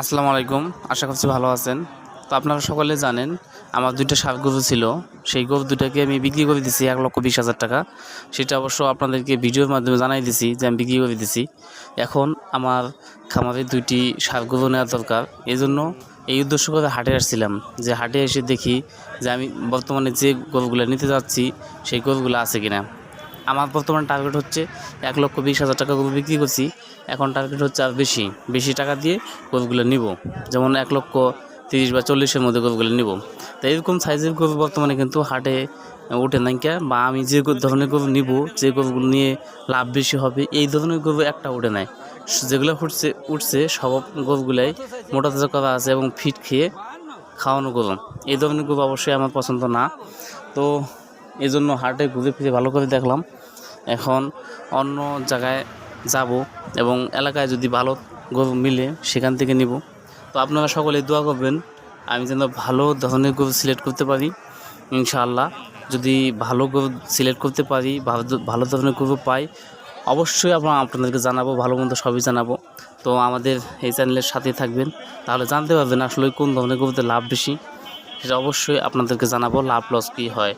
আসসালামু আলাইকুম। আশা করছি ভালো আছেন। তো আপনারা সকলে জানেন, আমার দুইটা সার গরু ছিল। সেই গরু দুটাকে আমি বিক্রি করে দিছি এক লক্ষ বিশ হাজার টাকা। সেটা অবশ্য আপনাদেরকে ভিডিওর মাধ্যমে জানাই দিছি যে আমি বিক্রি করে দিছি। এখন আমার খামারে দুইটি সার গরু নেওয়ার দরকার। এই জন্য এই উদ্দেশ্য করে হাটে আসছিলাম। যে হাটে এসে দেখি যে আমি বর্তমানে যে গরুগুলো নিতে যাচ্ছি, সেই গরুগুলো আছে কিনা। আমার বর্তমান টার্গেট হচ্ছে এক লক্ষ বিশ হাজার টাকা গরু বিক্রি করছি। এখন টার্গেট হচ্ছে আর বেশি বেশি টাকা দিয়ে গরুগুলো নিব। যেমন এক লক্ষ তিরিশ বা চল্লিশের মধ্যে গরুগুলো নিব। তো এরকম সাইজের গরু বর্তমানে কিন্তু হাটে উঠে নাই কে? বা আমি যে ধরনের গরু নিব, যে গরুগুলো নিয়ে লাভ বেশি হবে, এই ধরনের গরু একটা উঠে নাই। যেগুলো উঠছে উঠছে, সব গরুগুলাই মোটা তাজা করা আছে এবং ফিট খেয়ে খাওয়ানো গরু। এই ধরনের গরু অবশ্যই আমার পছন্দ না। তো এই জন্য হাটে ঘুরে ফিরে ভালো করে দেখলাম। এখন অন্য জায়গায় যাব এবং এলাকায় যদি ভালো গরু মিলে সেখান থেকে নিব। তো আপনারা সকলে দোয়া করবেন, আমি যেন ভালো ধরনের গরু সিলেক্ট করতে পারি, ইনশাআল্লাহ। যদি ভালো গরু সিলেক্ট করতে পারি, ভালো ধরনের গরু পাই, অবশ্যই আমরা আপনাদেরকে জানাব, ভালো মন্দ সবই জানাব। তো আমাদের এই চ্যানেলের সাথে থাকবেন, তাহলে জানতে পারবেন আসলে কোন ধরনের গরুতে লাভ বেশি। সেটা অবশ্যই আপনাদেরকে জানাব লাভ লস কী হয়।